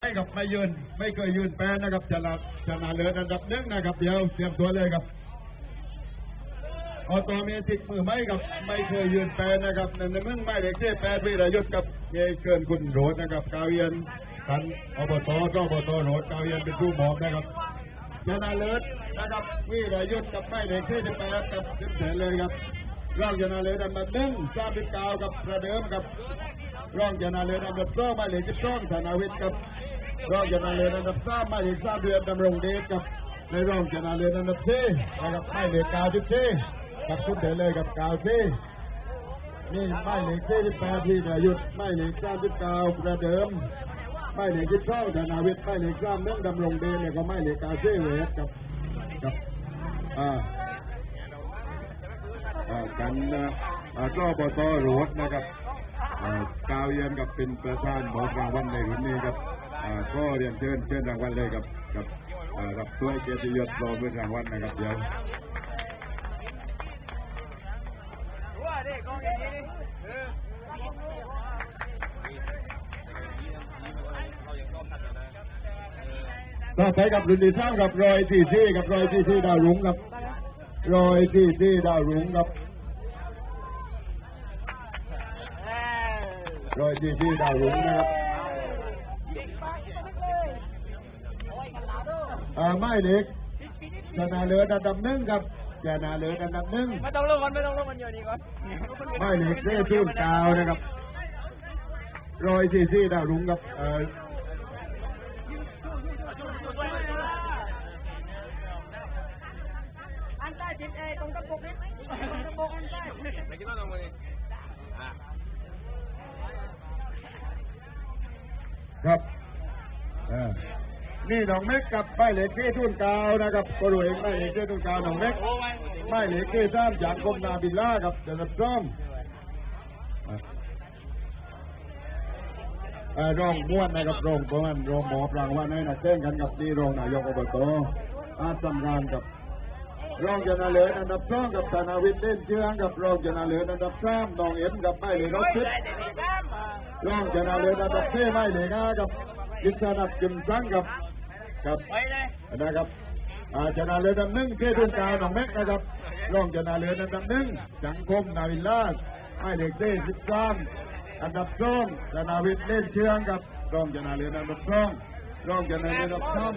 ไม่กับไม่ยืนไม่เคยยืนแพ้นะครับชนะชนะเลืออันดับหนึ่งนะครับ เดี๋ยวเตรียมตัวเลยครับออโตเมติกมือไม่กับไม่เคยยืนแพ้นะครับในั่นมึงไม่เด็กเท่แพ้พี่ระยุทธ์กับเยเกินคุณโรดนะครับกาวเยียนทันอบตก็อบตโรดกาวเยียนเป็นผู้หมอบนะครับชนะเลิศนะครับวิระยุทธ์กับไม่เด็กเท่จะแพ้กับเต็มแสนเลยครับ ร่างชนะเลิศอันดับหนึ่งซาบิกาวกับประเดิมกับร่องชนะเลิศอันดับสองมาเลขสิบสองธนาวิทย์ครับร่องชนะเลิศอันดับสามมาเลขสาเดือนดำรงเดชครับในร่องชนะเลิศอันดับสี่นะครับหมายเลขเก้าสิบสี่กับสุดเดชเลยกับก้าสี่นี่หมายเลขสี่สิบแปดที่ประยุทธ์หมายเลขสามสิบเก้าประเดิมหมายเลขสิบสองธนาวิทย์หมายเลขสามเรื่องดำรงเดชเนี่ยก็หมายเลขเก้าสี่เวทกับกับอ่า กันนะอ่าก็บตโรดนะครับกาวเยียนกับเป็นประธานมอบรางวัลในวันนี้ครับก็เรียนเชิญเชิญรางวัลเลยครับกับรับถ้วยเกียรติยศรองเป็นรางวัลนะครับเดี๋ยวต่อไปกับรุ่นที่สามกับรอยที่สี่กับรอยที่สี่ดาวรุ้งครับรอยที่สี่ดาวรุ้งครับ รอยที่สี่ดาวรุ้งนะครับอ่าไม่เล็กชนะเหลืออันดับหนึ่งครับชนะเหลืออันดับหนึ่งไม่ต้องลงกันไม่ต้องลงกันอยู่นี่ก่อนไม่เหล็กเส้ทุ่นกาวนะครับรอยสี่สี่ดาวรุ้งครับเอ่ออันใต้จิตเอตรงกระปุกนี้ตรงกระปุกอันใต้ ครับนี่น้องเม็กกับไม่เหล็กเส้ทุ่นกาวนะครับก็รู้เองไม่เหล็กเส้ทุ่นกาวน้องเม็กไม่เหล็กเส้ซ้ำจากกรมนาบินล่าครับจะรับซ่อมรองม้วนนะครับรองประมาณรองหมอบรางวัลให้นะแจ้งกันกับนี่รองนายกอบตอาสำงานกับรองชนะเลิศอันดับสองกับธนาวิทย์เล่นเชืองกับรองชนะเลิศอันดับสามน้องเอ็มกับไม่เลยรถชิด ร่องชนะเลิศอันดับเท่ไม่เลยนะกับกิจนับกิมซังกับกับไปเลยนะครับอาชนะเลิศอันดับหนึ่งเททุนกาวน้องแม็กนะครับร่องชนะเลิศอันดับหนึ่งสังคมนาวินลาสไม่เด็กเต้สิบสามอันดับสองธนาวิทย์เล่นเชืองกับร่องชนะเลิศอันดับสองร่องชนะเลิศอันดับสาม